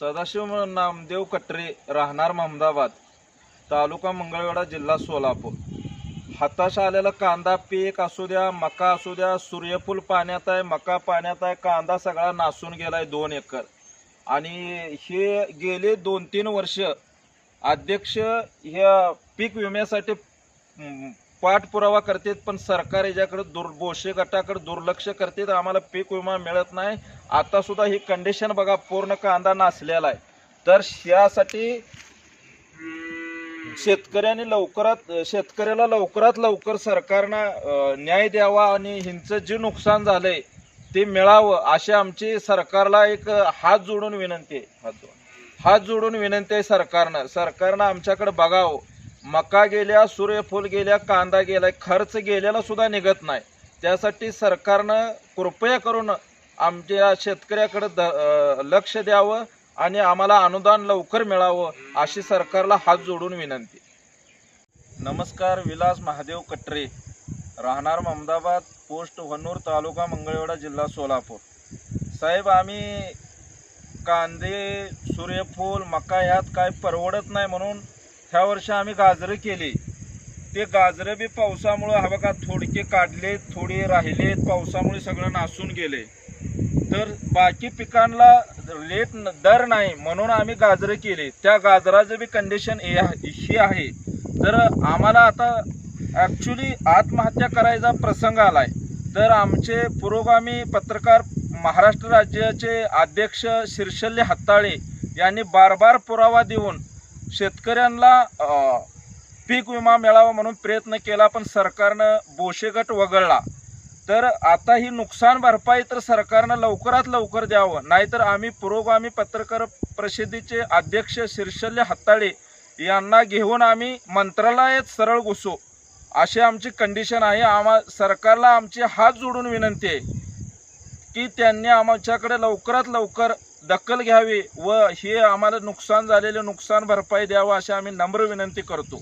सदाशिव नामदेव कटरे राहणार महमदाबाद तालुका मंगळवेढा जिल्हा सोलापूर. हाताश आलेला कांदा पीक असू द्या मका असू द्या सूर्यफूल पाण्यात आहे मका पाण्यात आहे कांदा सगळा नासून गेलाय दोन एकर. आणि हे गेले दोन तीन वर्ष अध्यक्ष ह्या पीक विम्यासाठी पाठपुरावा करतेत पण सरकार याच्याकडे दुर् बोशे गटाकडे दुर्लक्ष करतेत आम्हाला पीक विमा मिळत नाही. आता सुद्धा ही कंडिशन बघा पूर्ण कांदा नासलेला आहे. तर यासाठी शेतकऱ्याने लवकरात शेतकऱ्याला लवकरात लवकर सरकारनं न्याय द्यावा आणि हिंचं जे नुकसान झालंय ते मिळावं अशी आमची सरकारला एक हात जोडून विनंती आहे. हात जोडून हात जोडून विनंती आहे सरकारनं. सरकारनं आमच्याकडे बघावं. मका गेल्या सूर्यफूल गेल्या कांदा गेलाय खर्च गेलेला सुद्धा निघत नाही. त्यासाठी सरकारनं कृपया करून आमच्या शेतकऱ्याकडे द लक्ष द्यावं आणि आम्हाला अनुदान लवकर मिळावं अशी सरकारला हात जोडून विनंती. नमस्कार विलास महादेव कटरे. राहणार अहमदाबाद पोस्ट वनूर तालुका मंगळवेढा जिल्हा सोलापूर. साहेब आम्ही कांदे सूर्यफूल मका यात काय परवडत नाही म्हणून ह्या वर्षी आम्ही गाजरं केली. ते गाजरं बी पावसामुळं हवा का थोडके काढले थोडे राहिलेत पावसामुळे सगळं नासून गेले. तर बाकी पिकांना रेट न- दर नाही म्हणून आम्ही गाजरं केले. त्या गाजराचं बी कंडिशन ही आहे. तर आम्हाला आता ॲक्च्युली आत्महत्या करायचा प्रसंग आलाय. तर आमचे पुरोगामी पत्रकार महाराष्ट्र राज्याचे अध्यक्ष शिरशल्य हत्ताळे यांनी बार बार पुरावा देऊन शेतकऱ्यांना पीक विमा मिळावा म्हणून प्रयत्न केला पण सरकारनं बोशेगट वगळला. तर आता ही नुकसान भरपाई तर सरकारनं लवकरात लवकर द्यावं. नाहीतर आम्ही पुरोगामी पत्रकार परिषदेचे अध्यक्ष शीर्षल्य हत्ताळे यांना घेऊन आम्ही मंत्रालयात सरळ घुसू. अशी आमची कंडिशन आहे. आम्हा सरकारला आमची हात जोडून विनंती आहे की त्यांनी आमच्याकडे लवकरात लवकर दखल घ्यावी व हे आम्हाला नुकसान झालेले नुकसान भरपाई द्यावं अशी आम्ही नम्र विनंती करतो.